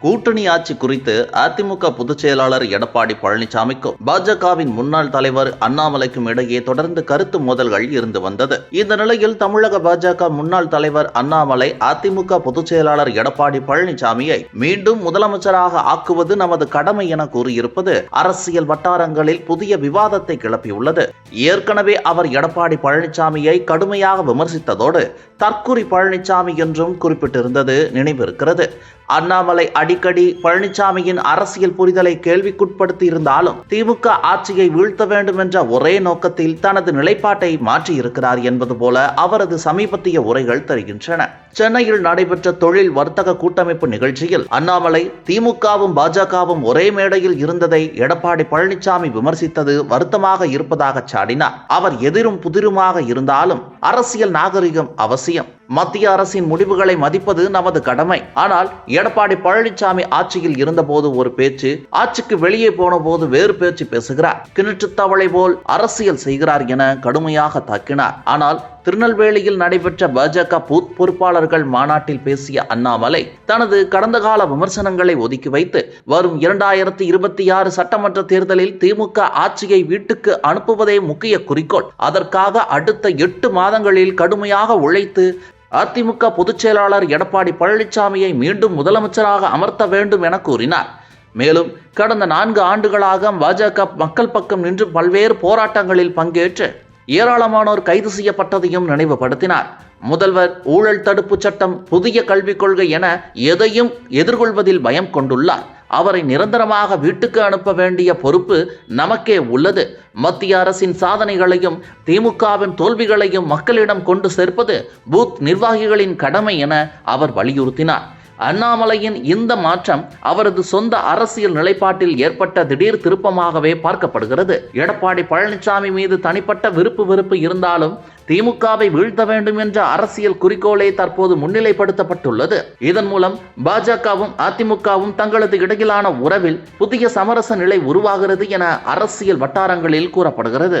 கூட்டணி ஆட்சி குறித்து அதிமுக பொதுச் செயலாளர் எடப்பாடி பழனிசாமிக்கும் பாஜகவின் முன்னாள் தலைவர் அண்ணாமலைக்கும் இடையே தொடர்ந்து கருத்து மோதல்கள் இருந்து வந்தது. இந்த நிலையில் தமிழக பாஜக முன்னாள் தலைவர் அண்ணாமலை அதிமுக பொதுச் செயலாளர் எடப்பாடி பழனிசாமியை மீண்டும் முதலமைச்சராக ஆக்குவது நமது கடமை என கூறியிருப்பது அரசியல் வட்டாரங்களில் புதிய விவாதத்தை கிளப்பியுள்ளது. ஏற்கனவே அவர் எடப்பாடி பழனிசாமியை கடுமையாக விமர்சித்ததோடு தற்குறி பழனிசாமி என்றும் குறிப்பிட்டிருந்தது நினைவிருக்கிறது. அண்ணாமலை அடிக்கடி பழனிசாமியின் அரசியல் புரிதலை கேள்விக்குட்படுத்தி இருந்தாலும் திமுக ஆட்சியை வீழ்த்த வேண்டும் என்ற ஒரே நோக்கத்தில் தனது நிலைப்பாட்டை மாற்றியிருக்கிறார் என்பது போல அவரது சமீபத்திய உரைகள் தெரிகின்றன. சென்னையில் நடைபெற்ற தொழில் வர்த்தக கூட்டமைப்பு நிகழ்ச்சியில் அண்ணாமலை திமுகவும் பாஜகவும் ஒரே மேடையில் இருந்ததை எடப்பாடி பழனிசாமி விமர்சித்தது வருத்தமாக இருப்பதாக சாடினார். அவர் எதிரும் புதிருமாக இருந்தாலும் அரசியல் நாகரிகம் அவசியம். மத்திய அரசின் முடிவுகளை மதிப்பது நமது கடமை. ஆனால் எடப்பாடி பழனிசாமி ஆட்சியில் இருந்தபோது ஒரு பேச்சு ஆட்சிக்கு வெளியே போன போது வேறு பேச்சு பேசுகிறார். கிணற்று தவளை போல் அரசியல் செய்கிறார் என கடுமையாக தாக்கினார். ஆனால் திருநெல்வேலியில் நடைபெற்ற பாஜக பூத் பொறுப்பாளர்கள் மாநாட்டில் பேசிய அண்ணாமலை தனது கடந்த கால விமர்சனங்களை ஒதுக்கி வைத்து வரும் இரண்டாயிரத்தி இருபத்தி ஆறு சட்டமன்ற தேர்தலில் திமுக ஆட்சியை வீட்டுக்கு அனுப்புவதே முக்கிய குறிக்கோள். அதற்காக அடுத்த எட்டு மாதங்களில் கடுமையாக உழைத்து அதிமுக பொதுச் செயலாளர் எடப்பாடி பழனிசாமியை மீண்டும் முதலமைச்சராக அமர்த்த வேண்டும் என கூறினார். மேலும் கடந்த நான்கு ஆண்டுகளாக பாஜக மக்கள் பக்கம் நின்று பல்வேறு போராட்டங்களில் பங்கேற்று ஏராளமானோர் கைது செய்யப்பட்டதையும் நினைவுபடுத்தினார். முதல்வர் ஊழல் தடுப்பு சட்டம் புதிய கல்விக் கொள்கை என எதையும் எதிர்கொள்வதில் பயம் கொண்டுள்ளார். அவரை நிரந்தரமாக வீட்டுக்கு அனுப்ப வேண்டிய பொறுப்பு நமக்கே உள்ளது. மத்திய அரசின் சாதனைகளையும் திமுகவின் தோல்விகளையும் மக்களிடம் கொண்டு சேர்ப்பது பூத் நிர்வாகிகளின் கடமை என அவர் வலியுறுத்தினார். அண்ணாமலையின் இந்த மாற்றம் அவரது சொந்த அரசியல் நிலைப்பாட்டில் ஏற்பட்ட திடீர் திருப்பமாகவே பார்க்கப்படுகிறது. எடப்பாடி பழனிசாமி மீது தனிப்பட்ட விருப்பு வெறுப்பு இருந்தாலும் திமுகவை வீழ்த்த வேண்டும் என்ற அரசியல் குறிக்கோளே தற்போது முன்னிலைப்படுத்தப்பட்டுள்ளது. இதன் மூலம் பாஜகவும் அதிமுகவும் தங்களது இடையிலான உறவில் புதிய சமரச நிலை உருவாகிறது என அரசியல் வட்டாரங்களில் கூறப்படுகிறது.